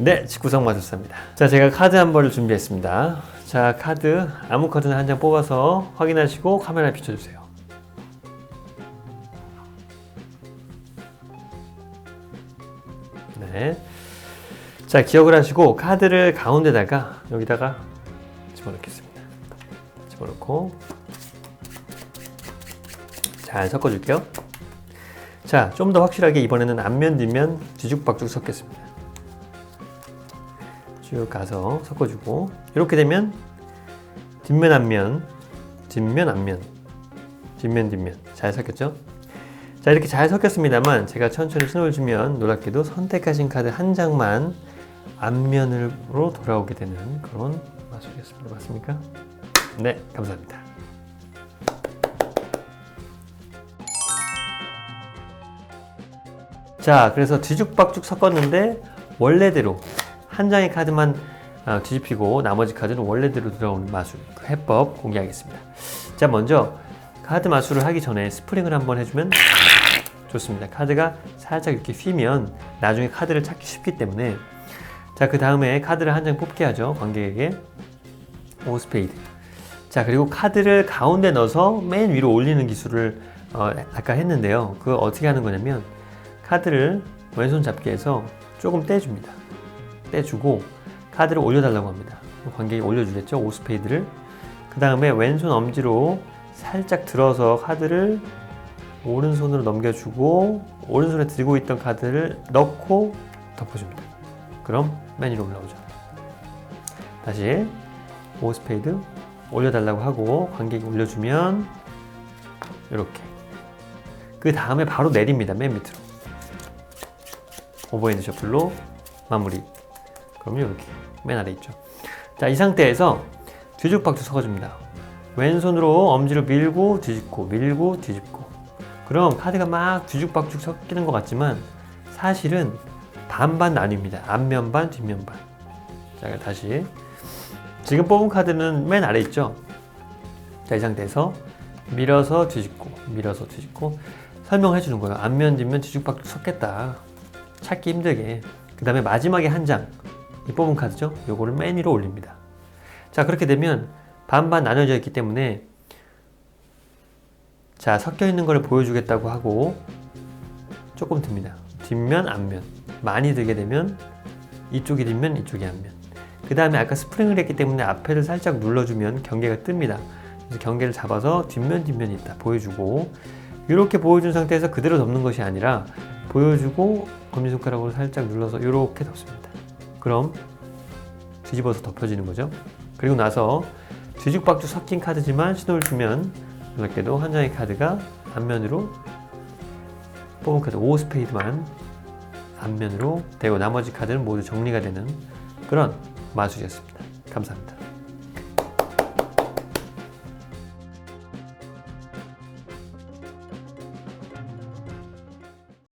네, 직구성 마술사입니다. 자, 제가 카드 한 벌을 준비했습니다. 자, 카드 아무 카드나 한 장 뽑아서 확인하시고 카메라에 비춰주세요. 네. 자, 기억을 하시고 카드를 가운데다가 여기다가 집어넣겠습니다. 집어넣고 잘 섞어줄게요. 자, 좀 더 확실하게 이번에는 앞면, 뒷면 뒤죽박죽 섞겠습니다. 쭉 가서 섞어주고 이렇게 되면 뒷면, 앞면, 뒷면, 앞면, 뒷면, 뒷면 잘 섞였죠? 자, 이렇게 잘 섞였습니다만 제가 천천히 신호를 주면 놀랍게도 선택하신 카드 한 장만 앞면으로 돌아오게 되는 그런 마술이었습니다. 맞습니까? 네, 감사합니다. 자, 그래서 뒤죽박죽 섞었는데 원래대로 한 장의 카드만 아, 뒤집히고 나머지 카드는 원래대로 들어오는 마술 그 해법 공개하겠습니다. 자, 먼저 카드 마술을 하기 전에 스프링을 한번 해주면 좋습니다. 카드가 살짝 이렇게 휘면 나중에 카드를 찾기 쉽기 때문에 자, 그 다음에 카드를 한 장 뽑게 하죠. 관객에게 오 스페이드. 자, 그리고 카드를 가운데 넣어서 맨 위로 올리는 기술을 어, 아까 했는데요. 그거 어떻게 하는 거냐면 카드를 왼손 잡기 해서 조금 떼줍니다. 떼주고 카드를 올려달라고 합니다. 관객이 올려주겠죠. 오 스페이드를. 그 다음에 왼손 엄지로 살짝 들어서 카드를 오른손으로 넘겨주고 오른손에 들고 있던 카드를 넣고 덮어줍니다. 그럼 맨 위로 올라오죠. 다시 오 스페이드 올려달라고 하고 관객이 올려주면 이렇게 그 다음에 바로 내립니다. 맨 밑으로 오버핸드 셔플로 마무리. 그러면 이렇게 맨 아래 있죠. 자, 이 상태에서 뒤죽박죽 섞어줍니다. 왼손으로 엄지를 밀고 뒤집고 밀고 뒤집고. 그럼 카드가 막 뒤죽박죽 섞이는 것 같지만 사실은 반반 나뉩니다. 앞면 반, 뒷면 반. 자, 다시 지금 뽑은 카드는 맨 아래 있죠. 자, 이 상태에서 밀어서 뒤집고 밀어서 뒤집고 설명해 주는 거예요. 앞면, 뒷면 뒤죽박죽 섞겠다. 찾기 힘들게. 그 다음에 마지막에 한 장, 이 뽑은 카드죠? 요거를 맨 위로 올립니다. 자, 그렇게 되면 반반 나눠져 있기 때문에 자, 섞여 있는 걸 보여주겠다고 하고 조금 듭니다. 뒷면, 앞면. 많이 들게 되면 이쪽이 뒷면, 이쪽이 앞면. 그 다음에 아까 스프링을 했기 때문에 앞에를 살짝 눌러주면 경계가 뜹니다. 그래서 경계를 잡아서 뒷면, 뒷면이 있다. 보여주고 이렇게 보여준 상태에서 그대로 덮는 것이 아니라 보여주고 엄지손가락으로 살짝 눌러서 이렇게 덮습니다. 그럼 뒤집어서 덮여지는 거죠. 그리고 나서 뒤죽박죽 섞인 카드지만 신호를 주면 놀랍게도 한 장의 카드가 앞면으로 뽑은 카드 5 스페이드만 앞면으로 되고 나머지 카드는 모두 정리가 되는 그런 마술이었습니다. 감사합니다.